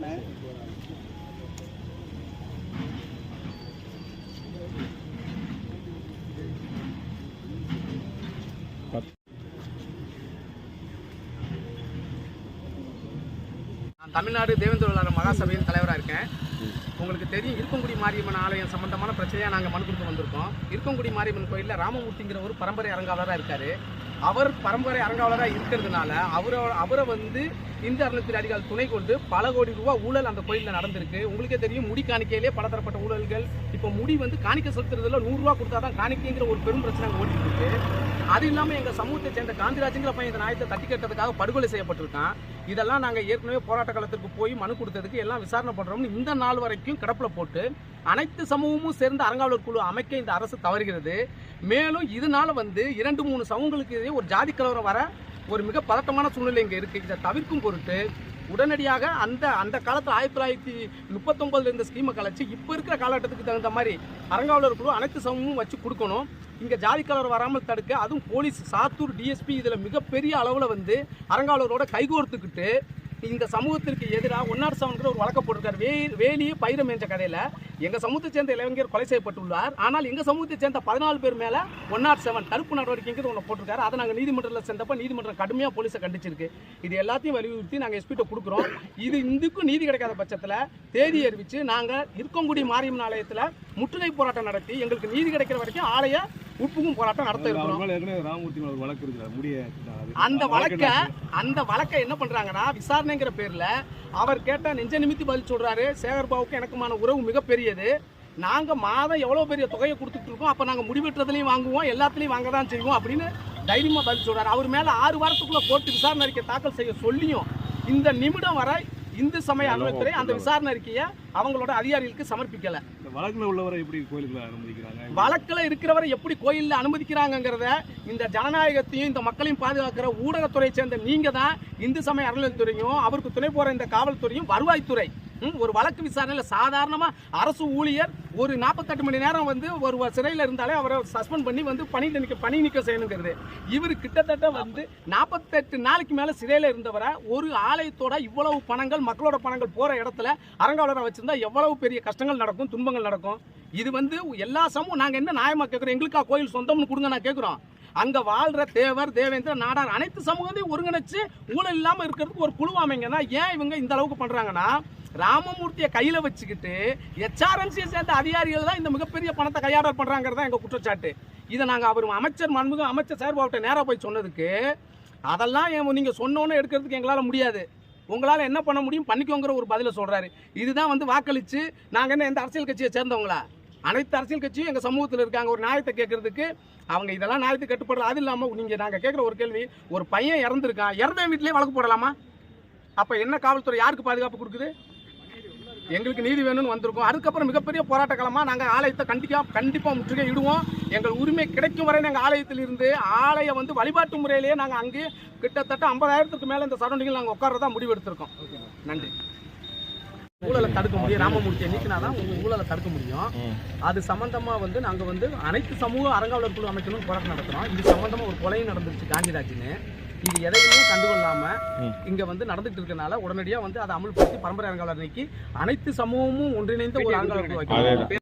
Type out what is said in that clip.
நான் தமிழ்நாடு தேவேந்திர மகாசபையின் தலைவராக இருக்கேன். உங்களுக்கு தெரியும் இருக்கங்குடி மாரியம்மன் ஆலயம் சம்பந்தமான பிரச்சனையாக நாங்கள் மனு கொடுத்து வந்திருக்கோம். இருக்கங்குடி மாரியம்மன் கோயிலில் ராமமூர்த்திங்கிற ஒரு பரம்பரை அரங்காவலராக இருக்கார். அவர் பரம்பரை அரங்காவலராக இருக்கிறதுனால அவரை அவரை வந்து இந்து அறநிலையத்துறை அதிகாரிகள் துணை கொண்டு பல கோடி ரூபா ஊழல் அந்த கோயிலில் நடந்திருக்கு. உங்களுக்கே தெரியும் முடி காணிக்கையிலே பலதரப்பட்ட ஊழல்கள். இப்போ முடி வந்து காணிக்கை செலுத்துறதுல நூறுரூவா கொடுத்தா தான் காணிக்கைங்கிற ஒரு பெரும் பிரச்சனை அங்கே ஓடிட்டு இருக்கு. அது இல்லாமல் எங்கள் சமூகத்தை சேர்ந்த காந்திராஜுங்கிற பையன் இந்த நாயத்தை தட்டி கட்டதுக்காக படுகொலை செய்யப்பட்டிருக்கான். இதெல்லாம் நாங்கள் ஏற்கனவே போராட்ட காலத்திற்கு போய் மனு கொடுத்ததுக்கு எல்லாம் விசாரணை பண்ணுறோம்னு இந்த நாள் வரைக்கும் கிடப்பில் போட்டு அனைத்து சமூகமும் சேர்ந்து அறங்காவலர் குழு அமைக்க இந்த அரசு தவறுகிறது. மேலும் இதனால வந்து இரண்டு மூணு சமூகங்களுக்கு இடையே ஒரு ஜாதி கலவரம் வர ஒரு மிக பதட்டமான சூழ்நிலை இங்கே இருக்குது இதை தவிர்க்கும் பொருட்டு உடனடியாக அந்த அந்த காலத்தில் ஆயிரத்தி தொள்ளாயிரத்தி முப்பத்தொம்பதுல இருந்த ஸ்கீமை கலைச்சு இப்போ இருக்கிற காலகட்டத்துக்கு தகுந்த மாதிரி அரங்காவலர் குழு அனைத்து சமூகமும் வச்சு கொடுக்கணும். இங்கே ஜாதி கலவரம் வராமல் தடுக்க அதுவும் போலீஸ் சாத்தூர் டிஎஸ்பி இதில் மிகப்பெரிய அளவில் வந்து அரங்காவலரோட கைகோர்த்துக்கிட்டு இந்த சமூகத்திற்கு எதிராக ஒன்னார் செவன்கிற ஒரு வழக்க போட்டிருக்கார். வே வேலியே பயிரம் என்ற கதையில் எங்கள் சமூகத்தை சேர்ந்த இளைஞர் கொலை செய்யப்பட்டுள்ளார். ஆனால் எங்கள் சமூகத்தை சேர்ந்த பதினாலு பேர் மேலே ஒன் நாட் செவன் தடுப்பு நடவடிக்கைங்கிறது ஒன்று போட்டிருக்காரு. அதை நாங்கள் நீதிமன்றத்தில் சேர்ந்தப்ப நீதிமன்றம் கடுமையாக போலீஸை கண்டிச்சிருக்கு. இது எல்லாத்தையும் வலியுறுத்தி நாங்கள் எஸ்பிட்ட கொடுக்குறோம். இது இந்துக்கும் நீதி கிடைக்காத பட்சத்தில் தேதி அறிவித்து நாங்கள் இருக்கங்குடி மாரியம்மன் ஆலயத்தில் முற்றுகை போராட்டம் நடத்தி எங்களுக்கு நீதி கிடைக்கிற வரைக்கும் ஆலய உட்புகும் போராட்டம் நடத்த இருக்கிறோம் மேல ஒரு வழக்கு இருக்கிறார் முடிய அந்த வழக்க அந்த வழக்கை என்ன பண்றாங்கன்னா விசாரணைங்கிற பேர்ல அவர் கேட்ட நெஞ்ச நிமித்தி பதில் சொல்றாரு. சேகர் பாபுக்கு எனக்குமான உறவு மிகப்பெரியது. நாங்க மாதம் எவ்வளவு பெரிய தொகையை கொடுத்துட்டு இருக்கோம் அப்ப நாங்க முடிவெட்டுறதுலயும் வாங்குவோம் எல்லாத்துலயும் வாங்க தான் செய்வோம் அப்படின்னு தைரியமா பதில் சொல்றாரு. அவர் மேல ஆறு வாரத்துக்குள்ள கோர்ட்டு விசாரணை அறிக்கை தாக்கல் செய்ய சொல்லியும் இந்த நிமிடம் வரை இந்து சமய அலுவலகத்துறை அந்த விசாரணை அறிக்கையை அவங்களோட அதிகாரிகளுக்கு சமர்ப்பிக்கல. வழக்கில் உள்ளவரை எப்படி கோயிலுக்குள்ள அனுமதிக்கிறாங்க? வழக்கில் இருக்கிறவரை எப்படி கோயிலில் அனுமதிக்கிறாங்கங்கிறத இந்த ஜனநாயகத்தையும் இந்த மக்களையும் பாதுகாக்கிற ஊடகத்துறையை சேர்ந்த நீங்கள் தான் இந்து சமய அறநிலையத்துறையும் அவருக்கு துணை போற இந்த காவல்துறையும் வருவாய்த்துறை. ஒரு வழக்கு விசாரணையில் சாதாரணமாக அரசு ஊழியர் ஒரு நாற்பத்தெட்டு மணி நேரம் வந்து ஒரு சிறையில் இருந்தாலே அவரை சஸ்பெண்ட் பண்ணி வந்து பணி நிற்க பணி நீக்கம் செய்யணுங்கிறது. இவர் கிட்டத்தட்ட வந்து நாற்பத்தெட்டு நாளைக்கு மேலே சிறையில் இருந்தவரை ஒரு ஆலயத்தோட இவ்வளவு பணங்கள் மக்களோட பணங்கள் போகிற இடத்துல அரங்காவலரை வச்சுருந்தா எவ்வளவு பெரிய கஷ்டங்கள் நடக்கும் துன்பங்கள் நடக்கும்? இது வந்து எல்லா சமூகம் நாங்கள் என்ன நியாயமாக கேட்குறோம் எங்களுக்கா கோயில் சொந்தம்னு கொடுங்க நான் கேட்குறோம் அங்க வாழ்ற தேவர் தேவேந்திர நாடார் அனைத்து சமூகத்தையும் ஒருங்கிணைச்சு ஊழல் இல்லாம இருக்கிறதுக்கு ஒரு குழு அமைங்கன்னா ஏன் இவங்க இந்த அளவுக்கு பண்றாங்கன்னா ராமமூர்த்தியை கையில வச்சுக்கிட்டு எச்ஆர்என்சியை சேர்ந்த அதிகாரிகள் தான் இந்த மிகப்பெரிய பணத்தை கையாடல் பண்றாங்கிறதா தான் எங்க குற்றச்சாட்டு. இதை நாங்க அவர் அமைச்சர் மன்முக அமைச்சர் சார்பாவட்ட நேராக போய் சொன்னதுக்கு அதெல்லாம் ஏன் நீங்க சொன்னோன்னு எடுக்கிறதுக்கு எங்களால முடியாது. உங்களால என்ன பண்ண முடியும்? பண்ணிக்கோங்கிற ஒரு பதில சொல்றாரு. இதுதான் வந்து வாக்களிச்சு நாங்க என்ன எந்த அரசியல் கட்சியை சேர்ந்தவங்களா? அனைத்து அரசியல் கட்சியும் எங்கள் சமூகத்தில் இருக்காங்க. ஒரு நியாயத்தை கேட்கறதுக்கு அவங்க இதெல்லாம் நியாயத்தை கட்டுப்படுற அது இல்லாமல் நீங்கள் நாங்கள் கேட்குற ஒரு கேள்வி ஒரு பையன் இறந்துருக்கான். இறந்த வீட்டிலே வழக்கு போடலாமா? அப்போ என்ன காவல்துறை யாருக்கு பாதுகாப்பு கொடுக்குது? எங்களுக்கு நீதி வேணும்னு வந்திருக்கோம். அதுக்கப்புறம் மிகப்பெரிய போராட்ட காலமாக நாங்கள் ஆலயத்தை கண்டிப்பா கண்டிப்பாக முற்றுகை இடுவோம். எங்கள் உரிமை கிடைக்கும் வரை நாங்கள் ஆலயத்தில் இருந்து ஆலயம் வந்து வழிபாட்டு முறையிலேயே நாங்கள் அங்கே கிட்டத்தட்ட ஐம்பதாயிரத்துக்கு மேலே இந்த சரௌண்டிங்கில் நாங்கள் உட்காரதான் முடிவெடுத்திருக்கோம். நன்றி. ஊழலை தடுக்க முடியும். ராமமூர்த்தியை நீக்கினாதான் உங்க ஊழலை தடுக்க முடியும். அது சம்பந்தமா வந்து நாங்க வந்து அனைத்து சமூக அறங்காவலர் குழு அமைக்கணும்னு போராட்டம் நடத்துறோம். இது சம்பந்தமா ஒரு கொலையும் நடந்துருச்சு காந்திராஜ்னு இது எதையுமே கண்டுகொள்ளாம இங்க வந்து நடந்துட்டு இருக்கனால உடனடியா வந்து அதை அமல்படுத்தி பரம்பரை அறங்காவலர் நீக்கி அனைத்து சமூகமும் ஒன்றிணைந்த ஒரு அறங்காவலர் குழு